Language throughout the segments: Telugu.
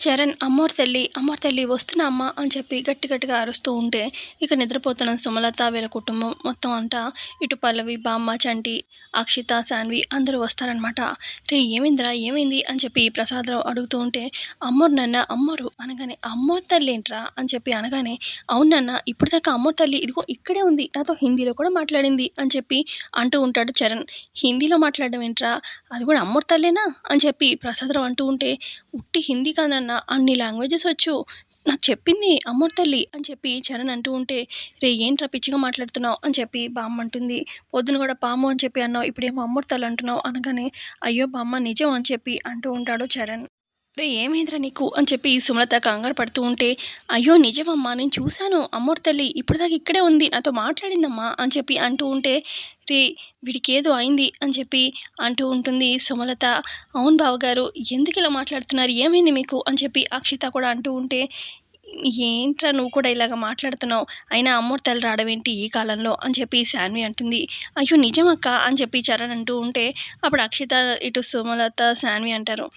చరణ్ అమ్మోర్ తల్లి అమ్మోర్ తల్లి వస్తున్నా అమ్మ అని చెప్పి గట్టి గట్టిగా అరుస్తూ ఉంటే ఇక నిద్రపోతున్న సుమలత వీళ్ళ కుటుంబం మొత్తం అంతా ఇటు పల్లవి బామ్మ చంటి అక్షిత శాన్వి అందరూ వస్తారనమాట రే ఏమైందిరా ఏమైంది అని చెప్పి ప్రసాదరావు అడుగుతూ ఉంటే అమ్మోరు నాన్న అమ్మోరు అనగానే అమ్మోర్ తల్లి ఏంట్రా? అని చెప్పి అనగానే అవును నాన్న ఇప్పటిదాకా దాకా తల్లి ఇదిగో ఇక్కడే ఉంది నాతో హిందీలో కూడా మాట్లాడింది అని చెప్పి అంటూ ఉంటాడు చరణ్. హిందీలో మాట్లాడడం ఏంట్రా? అది కూడా అమ్మోర్ తల్లేనా? అని చెప్పి ప్రసాదరావు అంటూ ఉంటే ఉట్టి హిందీ కాదన్న అన్ని లాంగ్వేజెస్ వచ్చు. నాకు చెప్పింది అమ్మోరు తల్లి అని చెప్పి చరణ్ అంటూ ఉంటే రే ఏంట్రా పిచ్చిగా మాట్లాడుతున్నావు? అని చెప్పి బామ్మ అంటుంది. పొద్దున కూడా పాము అని చెప్పి అన్నావు ఇప్పుడేమో అమ్మోరు తల్లి అంటున్నావు అనగానే అయ్యో బామ్మ నిజం అని చెప్పి అంటూ ఉంటాడు చరణ్. రే ఏమైందిరా నీకు? అని చెప్పి సుమలత కంగారు పడుతూ ఉంటే అయ్యో నిజమమ్మా నేను చూశాను అమ్మోరు తల్లి ఇప్పటిదాకా ఇక్కడే ఉంది నాతో మాట్లాడిందమ్మా అని చెప్పి అంటూ ఉంటే రే వీడికి ఏదో అయింది అని చెప్పి అంటూ ఉంటుంది సుమలత. అవును బావగారు ఎందుకు ఇలా మాట్లాడుతున్నారు? ఏమైంది మీకు? అని చెప్పి అక్షిత కూడా అంటూ ఉంటే ఏంట్రా నువ్వు కూడా ఇలాగ మాట్లాడుతున్నావు? అయినా అమ్మోరు తల్లి ఈ కాలంలో? అని చెప్పి శాన్వి అంటుంది. అయ్యో నిజమక్క అని చెప్పి చరణ్ అంటూ ఉంటే అప్పుడు అక్షిత ఇటు సుమలత శాన్వి అంటారు.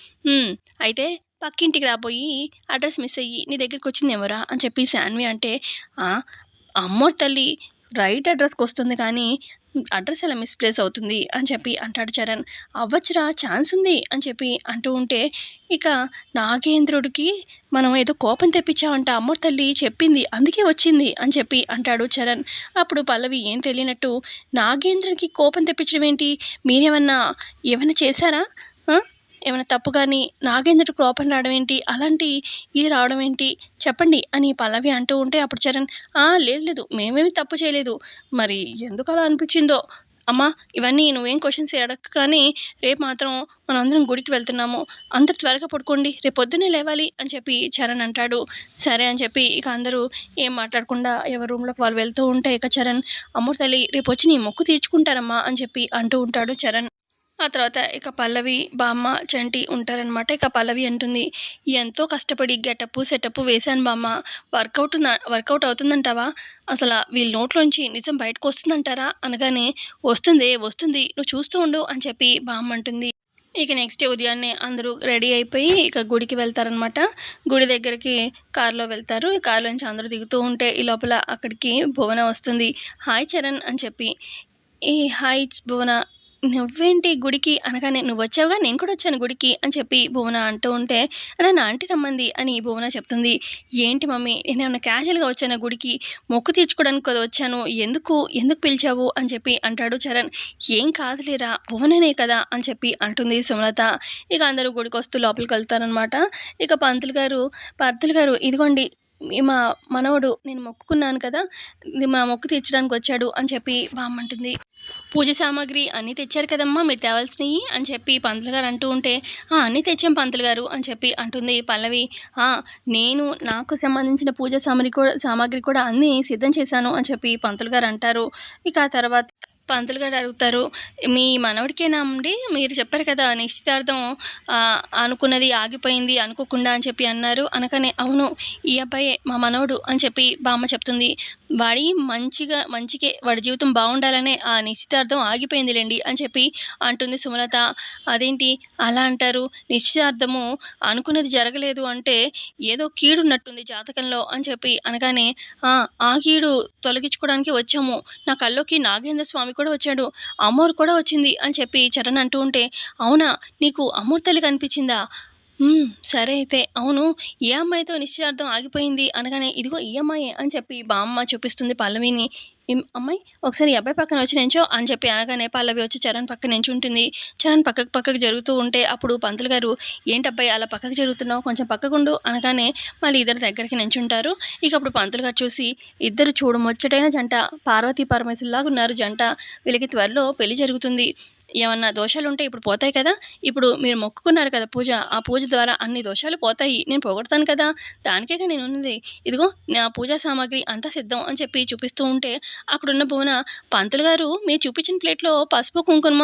అయితే పక్కింటికి రాబోయి అడ్రస్ మిస్ అయ్యి నీ దగ్గరికి వచ్చింది ఎవరా? అని చెప్పి శాన్వి అంటే అమ్మోర్ తల్లి రైట్ అడ్రస్కి వస్తుంది కానీ అడ్రస్ ఎలా మిస్ప్లేస్ అవుతుంది అని చెప్పి అంటాడు చరణ్. అవ్వచ్చురా ఛాన్స్ ఉంది అని చెప్పి అంటూ ఉంటే ఇక నాగేంద్రుడికి మనం ఏదో కోపం తెప్పించామంట అమ్మోరు తల్లి చెప్పింది అందుకే వచ్చింది అని చెప్పి అంటాడు చరణ్. అప్పుడు పల్లవి ఏం తెలియనట్టు నాగేంద్రుడికి కోపం తెప్పించడం ఏంటి? మీరేమన్నా ఏమైనా చేశారా? ఏమైనా తప్పు కానీ నాగేంద్రుడు కోపం రావడం ఏంటి? అలాంటి ఇది రావడం ఏంటి? చెప్పండి అని పల్లవి అంటూ ఉంటే అప్పుడు చరణ్ "ఆ, లేదు లేదు మేమేమి తప్పు చేయలేదు. మరి ఎందుకు అలా అనిపించిందో? అమ్మా ఇవన్నీ నువ్వేం క్వశ్చన్స్ అడగ కానీ రేపు మాత్రం మనం అందరం గుడికి వెళ్తున్నాము. అంత త్వరగా పడుకోండి. రేపు పొద్దున్నే లేవాలి అని చెప్పి చరణ్ అంటాడు. సరే అని చెప్పి ఇక అందరూ ఏం మాట్లాడకుండా ఎవరి రూమ్లోకి వాళ్ళు వెళ్తూ ఉంటే ఇక చరణ్ అమ్మోరు తల్లి రేపు వచ్చి నీ మొక్కు తీర్చుకుంటారమ్మా అని చెప్పి అంటూ ఉంటాడు చరణ్. ఆ తర్వాత ఇక పల్లవి బామ్మ చంటి ఉంటారనమాట ఇక పల్లవి అంటుంది ఎంతో కష్టపడి గెటప్ సెటప్ వేశాను బామ్మ. వర్కౌట్ వర్కౌట్ అవుతుందంటావా? అసలు వీళ్ళ నోట్లోంచి నిజం బయటకు వస్తుందంటారా? అనగానే వస్తుంది వస్తుంది. నువ్వు చూస్తూ ఉండు అని చెప్పి బామ్మ అంటుంది. ఇక నెక్స్ట్ డే ఉదయాన్నే అందరూ రెడీ అయిపోయి ఇక గుడికి వెళ్తారనమాట గుడి దగ్గరికి కారులో వెళ్తారు. ఈ కారులో నుంచి అందరూ దిగుతూ ఉంటే ఈ లోపల అక్కడికి భువన వస్తుంది. హాయ్ చరణ్ అని చెప్పి ఈ హాయ్ భువన నువ్వేంటి గుడికి అనగానే నువ్వు వచ్చావుగా? నేను కూడా వచ్చాను గుడికి అని చెప్పి భువన అంటూ ఉంటే నన్ను ఆంటీ రమ్మంది అని భువన చెప్తుంది. ఏంటి మమ్మీ నేను ఏమన్నా క్యాజువల్గా వచ్చాను గుడికి? మొక్కు తీర్చుకోవడానికి కదా వచ్చాను. ఎందుకు? ఎందుకు పిలిచావు? అని చెప్పి అంటాడు చరణ్. ఏం కాదులేరా భువననే కదా అని చెప్పి అంటుంది సుమలత. ఇక అందరూ గుడికి వస్తూ లోపలికి వెళ్తారనమాట ఇక పంతులు గారు పంతులు గారు ఇదిగోండి మా మనవడు నేను మొక్కుకున్నాను కదా ఇది మా మొక్కు తీర్చడానికి వచ్చాడు అని చెప్పి బామ్మంటుంది పూజ సామాగ్రి అన్నీ తెచ్చారు కదమ్మా మీరు తేవాల్సినవి అని చెప్పి పంతులు గారు అంటూ ఉంటే అన్నీ తెచ్చాం పంతులు గారు అని చెప్పి అంటుంది పల్లవి. నేను నాకు సంబంధించిన పూజ సామాగ్రి కూడా సామాగ్రి కూడా అన్నీ సిద్ధం చేశాను అని చెప్పి పంతులు గారు అంటారు. ఇక తర్వాత పంతులు గారు అడుగుతారు మీ మనవడికేనా అండి? మీరు చెప్పారు కదా నిశ్చితార్థం అనుకున్నది ఆగిపోయింది అనుకోకుండా అని చెప్పి అన్నారు. అనగానే అవును ఈ అబ్బాయే మా మనవడు అని చెప్పి బామ్మ చెప్తుంది. వాడి మంచిగా మంచికే వాడి జీవితం బాగుండాలనే ఆ నిశ్చితార్థం ఆగిపోయిందిలేండి అని చెప్పి అంటుంది సుమలత. అదేంటి అలా అంటారు? నిశ్చితార్థము అనుకున్నది జరగలేదు అంటే ఏదో కీడు ఉన్నట్టుంది జాతకంలో అని చెప్పి అనగానే "ఆ, కీడు తొలగించుకోవడానికి వచ్చాము. నా కల్లోకి నాగేంద్ర స్వామి కూడా వచ్చాడు. అమ్మోరు కూడా వచ్చింది అని చెప్పి చరణ్ అంటూ ఉంటే అవునా? నీకు అమ్మోరు తల్లి కనిపించిందా? సరే అయితే. అవును ఏ అమ్మాయితో నిశ్చయార్థం ఆగిపోయింది అనగానే ఇదిగో ఈ అని చెప్పి బామ్మ చూపిస్తుంది పల్లవిని. అమ్మాయి ఒకసారి ఈ అబ్బాయి పక్కన వచ్చి నించో అని చెప్పి అనగానే పల్లవి వచ్చి చరణ్ పక్కన నించుంటుంది. చరణ్ పక్కకు పక్కకు జరుగుతూ ఉంటే అప్పుడు పంతులు గారు ఏంటబ్బాయి అలా పక్కకు జరుగుతున్నావు? కొంచెం పక్కకుండు అనగానే మళ్ళీ ఇద్దరు దగ్గరికి నించుంటారు. ఇక అప్పుడు పంతులు గారు చూసి ఇద్దరు చూడముచ్చటైన జంట పార్వతీ పరమేశ్వరులాగా ఉన్నారు జంట వీళ్ళకి త్వరలో పెళ్ళి జరుగుతుంది. ఏమన్నా దోషాలు ఉంటే ఇప్పుడు పోతాయి కదా? ఇప్పుడు మీరు మొక్కుకున్నారు కదా పూజ ఆ పూజ ద్వారా అన్ని దోషాలు పోతాయి. నేను పోగొడతాను కదా? దానికేగా నేను ఉన్నది ఇదిగో నా పూజా సామాగ్రి అంతా సిద్ధం అని చెప్పి చూపిస్తూ ఉంటే అక్కడున్న భువన పంతులు గారు మీరు చూపించిన ప్లేట్లో పసుపు కుంకుమ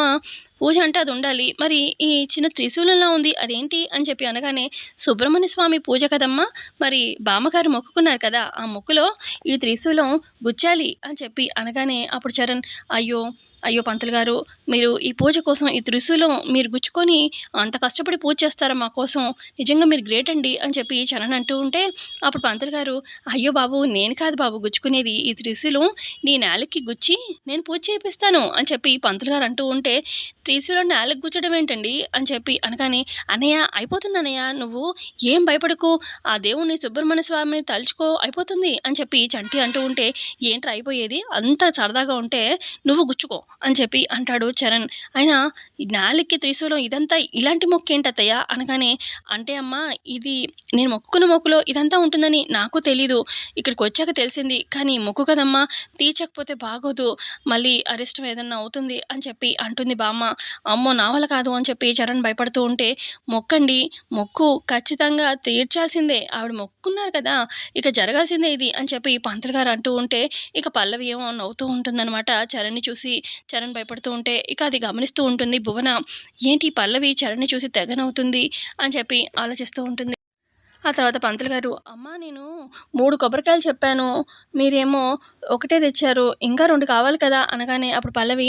పూజ అంటే అది ఉండాలి. మరి ఈ చిన్న త్రిశూలంలా ఉంది అదేంటి? అని చెప్పి అనగానే సుబ్రహ్మణ్య స్వామి పూజ కదమ్మా మరి బామ్మగారు మొక్కుకున్నారు కదా ఆ మొక్కులో ఈ త్రిశూలం గుచ్చాలి అని చెప్పి అనగానే అప్పుడు చరణ్ అయ్యో అయ్యో పంతులు గారు మీరు ఈ పూజ కోసం ఈ త్రిశూలం మీరు గుచ్చుకొని అంత కష్టపడి పూజ చేస్తారా మా కోసం? నిజంగా మీరు గ్రేట్ అండి అని చెప్పి చరణ్ అంటూ ఉంటే అప్పుడు పంతులు గారు అయ్యో బాబు నేను కాదు బాబు గుచ్చుకునేది ఈ త్రిశూలం. నీ నేలకి గుచ్చి నేను పూజ చేపిస్తాను అని చెప్పి పంతులు గారు అంటూ ఉంటే త్రిశూలం నేలకు గుచ్చడం ఏంటండి? అని చెప్పి అనగానే అన్నయ్య అయిపోతుంది అన్నయ్య నువ్వు ఏం భయపడకు. ఆ దేవుణ్ణి సుబ్రహ్మణ్య స్వామిని తలుచుకో అయిపోతుంది అని చెప్పి చంటి అంటూ ఉంటే ఏంట్రా అయిపోయేది? అంత సరదాగా ఉంటే నువ్వు గుచ్చుకో అని చెప్పి అంటాడు చరణ్. అయినా నాలుగుకి త్రిశూలం ఇదంతా ఇలాంటి మొక్క ఏంటత్తయ్య? అనగానే అంటే అమ్మ ఇది నేను మొక్కుకున్న మొక్కులో ఇదంతా ఉంటుందని నాకు తెలీదు. ఇక్కడికి వచ్చాక తెలిసింది. కానీ మొక్కు కదమ్మా తీర్చకపోతే బాగోదు. మళ్ళీ అరెస్ట్ ఏదన్నా అవుతుంది అని చెప్పి అంటుంది బామ్మ. అమ్మో నా వల్ల కాదు అని చెప్పి చరణ్ భయపడుతూ ఉంటే మొక్కండి మొక్కు ఖచ్చితంగా తీర్చాల్సిందే. ఆవిడ మొక్కున్నారు కదా ఇక జరగాల్సిందే ఇది అని చెప్పి పంతులు గారు అంటూ ఉంటే ఇక పల్లవి ఏమో నవ్వుతూ ఉంటుందన్నమాట చరణ్ని చూసి. చరణ్ భయపడుతూ ఉంటే ఇక అది గమనిస్తూ ఉంటుంది. భువన ఏంటి పల్లవి? చరణ్ని చూసి తెగనవుతుంది అని చెప్పి ఆలోచిస్తూ ఉంటుంది. ఆ తర్వాత పంతులు గారు అమ్మ నేను మూడు కొబ్బరికాయలు చెప్పాను. మీరేమో ఒకటే తెచ్చారు. ఇంకా రెండు కావాలి కదా అనగానే అప్పుడు పల్లవి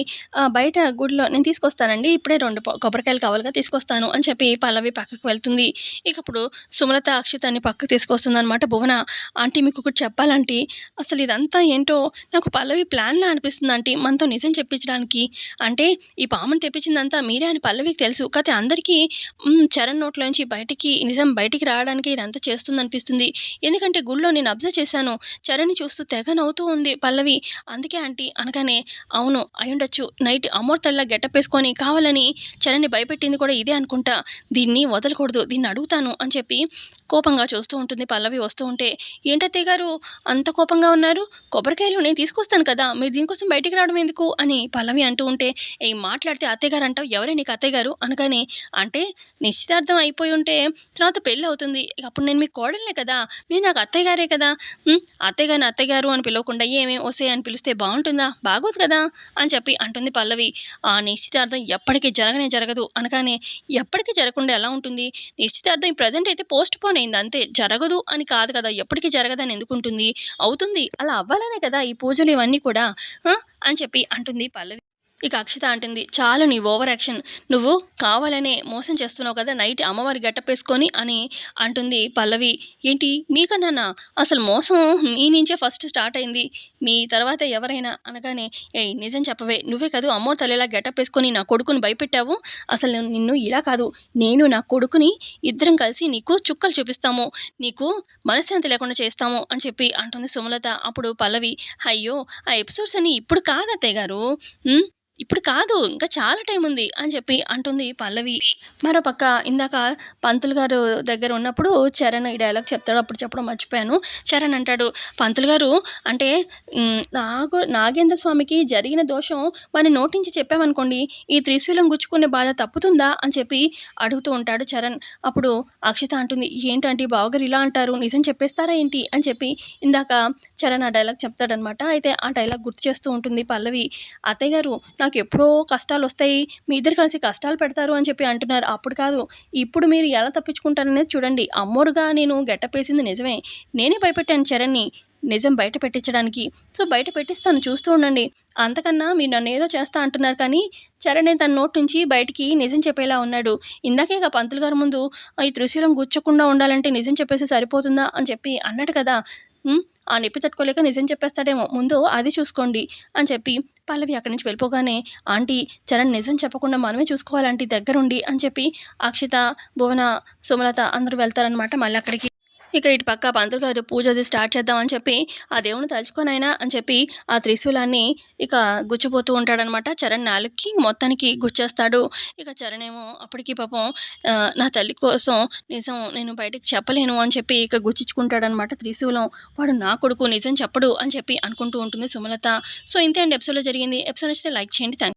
బయట గుడిలో నేను తీసుకొస్తానండి. ఇప్పుడే రెండు కొబ్బరికాయలు కావాలిగా తీసుకొస్తాను అని చెప్పి పల్లవి పక్కకు వెళ్తుంది. ఇక అప్పుడు సుమలత అక్షితాన్ని పక్కకు తీసుకొస్తుంది అనమాట భువన ఆంటీ మీకు ఒకటి చెప్పాలంటే. అసలు ఇదంతా ఏంటో నాకు పల్లవి ప్లాన్లా అనిపిస్తుంది ఆంటీ. మనతో నిజం చెప్పించడానికి. అంటే ఈ పాముని తెప్పించిందంతా మీరే అని పల్లవికి తెలుసు. కాకపోతే అందరికీ చరణ్ నోట్లోంచి బయటికి నిజం బయటికి రావడానికి ఇదంతా చేస్తుందనిపిస్తుంది. ఎందుకంటే గుళ్ళో నేను అబ్జర్వ్ చేశాను. చరణ్ని చూస్తూ తెగ నవ్వుతూ ఉంది పల్లవి. అందుకే ఆంటీ అనగానే అవును అయ్యుండొచ్చు. నైట్ అమోర్తల్లా గెటప్ వేసుకొని కావాలని చరణ్ని భయపెట్టింది కూడా ఇదే అనుకుంటా. దీన్ని వదలకూడదు దీన్ని అడుగుతాను అని చెప్పి కోపంగా చూస్తూ ఉంటుంది పల్లవి వస్తూ ఉంటే. ఏంటత్తయ్య గారు అంత కోపంగా ఉన్నారు? కొబ్బరికాయలు నేను తీసుకొస్తాను కదా మీరు దీనికోసం బయటికి రావడం ఎందుకు? అని పల్లవి అంటూ ఉంటే. ఏ మాట్లాడితే అత్తయ్య గారు అంటావు? ఎవరే నీకు అత్తయ్య గారు? అనగానే అంటే నిశ్చితార్థం అయిపోయి ఉంటే తర్వాత పెళ్ళి అవుతుంది. ఇక అప్పుడు నేను మీ కోడలే కదా మీరు నాకు అత్తయ్య గారే కదా. "ఉమ్, అత్తయ్య గారిని అత్తయ్య గారు అని పిలవకుండా ఏమే వసే అని పిలిస్తే బాగుంటుందా? బాగోదు కదా అని చెప్పి అంటుంది పల్లవి. ఆ నిశ్చితార్థం ఎప్పటికీ జరగనే జరగదు. అనగానే ఎప్పటికీ జరగకుండా ఎలా ఉంటుంది? నిశ్చితార్థం ఈ ప్రజెంట్ అయితే పోస్ట్ పోన్ అయింది అంతే. జరగదు అని కాదు కదా ఎప్పటికీ జరగదని ఎందుకు ఉంటుంది? అవుతుంది అలా అవ్వాలనే కదా ఈ పూజలు ఇవన్నీ కూడా అని చెప్పి అంటుంది పల్లవి. ఇక అక్షిత అంటుంది చాలు నీ ఓవర్ యాక్షన్. నువ్వు కావాలనే మోసం చేస్తున్నావు కదా నైట్ అమ్మవారి గట్టపేసుకొని అని అంటుంది పల్లవి. ఏంటి మీకన్నా అసలు మోసం మీ నుంచే ఫస్ట్ స్టార్ట్ అయింది. మీ తర్వాత ఎవరైనా అనగానే ఏయ్ నిజం చెప్పవే. నువ్వే కాదు అమ్మో తల్లిలా గెటప్ వేసుకొని నా కొడుకుని భయపెట్టావు. అసలు నిన్ను ఇలా కాదు. నేను నా కొడుకుని ఇద్దరం కలిసి నీకు చుక్కలు చూపిస్తాము. నీకు మనశ్శాంతి లేకుండా చేస్తాము అని చెప్పి అంటుంది సుమలత. అప్పుడు పల్లవి అయ్యో ఆ ఎపిసోడ్స్ అన్ని ఇప్పుడు కాదు అత్తయ్య గారు ఇప్పుడు కాదు ఇంకా చాలా టైం ఉంది అని చెప్పి అంటుంది పల్లవి. మరో పక్క ఇందాక పంతులు గారు దగ్గర ఉన్నప్పుడు చరణ్ ఈ డైలాగ్ చెప్తాడు అప్పుడు చెప్పడం మర్చిపోయాను. చరణ్ అంటాడు పంతులు గారు అంటే మ్, నాగు నాగేంద్ర స్వామికి జరిగిన దోషం మన నోటించి చెప్పామనుకోండి ఈ త్రిశూలం గుచ్చుకునే బాధ తప్పుతుందా? అని చెప్పి అడుగుతూ ఉంటాడు చరణ్. అప్పుడు అక్షిత అంటుంది ఏంటంటే బావగారు ఇలా అంటారు? నిజం చెప్పేస్తారా ఏంటి? అని చెప్పి ఇందాక చరణ్ ఆ డైలాగ్ చెప్తాడనమాట. అయితే ఆ డైలాగ్ గుర్తు చేస్తూ ఉంటుంది పల్లవి. అత్తయ్య గారు నాకు నాకు ఎప్పుడో కష్టాలు వస్తాయి మీ ఇద్దరు కలిసి కష్టాలు పెడతారు అని చెప్పి అంటున్నారు. అప్పుడు కాదు ఇప్పుడు మీరు ఎలా తప్పించుకుంటారనేది చూడండి. అమ్మోరుగా నేను గెట్టపేసింది నిజమే. నేనే భయపెట్టాను చరణ్ని నిజం బయట పెట్టించడానికి. సో బయట పెట్టిస్తాను చూస్తూ ఉండండి. అంతకన్నా మీరు నన్ను ఏదో చేస్తా అంటున్నారు కానీ చరణ్ తన నోటి నుంచి బయటికి నిజం చెప్పేలా ఉన్నాడు. ఇందాకే ఇక పంతులు గారి ముందు ఈ త్రిశూలం గుచ్చకుండా ఉండాలంటే నిజం చెప్పేసి సరిపోతుందా? అని చెప్పి అన్నాడు కదా. ఆ నొప్పి తట్టుకోలేక నిజం చెప్పేస్తాడేమో ముందు అది చూసుకోండి అని చెప్పి పల్లవి అక్కడి నుంచి వెళ్ళిపోగానే ఆంటీ చరణ్ నిజం చెప్పకుండా మనమే చూసుకోవాలంటే దగ్గరుండి అని చెప్పి అక్షిత భువన సుమలత అందరూ వెళ్తారనమాట మళ్ళీ అక్కడికి. ఇక ఇటు పక్క పంతులు గారు పూజ అది స్టార్ట్ చేద్దామని చెప్పి ఆ దేవుని తలుచుకొనైనా అని చెప్పి ఆ త్రిశూలాన్ని ఇక గుచ్చిపోతూ ఉంటాడనమాట. చరణ్ నాలుగుకి మొత్తానికి గుచ్చేస్తాడు. ఇక చరణ్ ఏమో అప్పటికి పాపం నా తల్లి కోసం నిజం నేను బయటకు చెప్పలేను అని చెప్పి ఇక గుచ్చించుకుంటాడనమాట త్రిశూలం. వాడు నా కొడుకు నిజం చెప్పడు అని చెప్పి అనుకుంటూ ఉంటుంది సుమలత. సో ఇంతే అండి. ఎపిసోడ్లో జరిగింది. ఎపిసోడ్ నచ్చితే లైక్ చేయండి. థ్యాంక్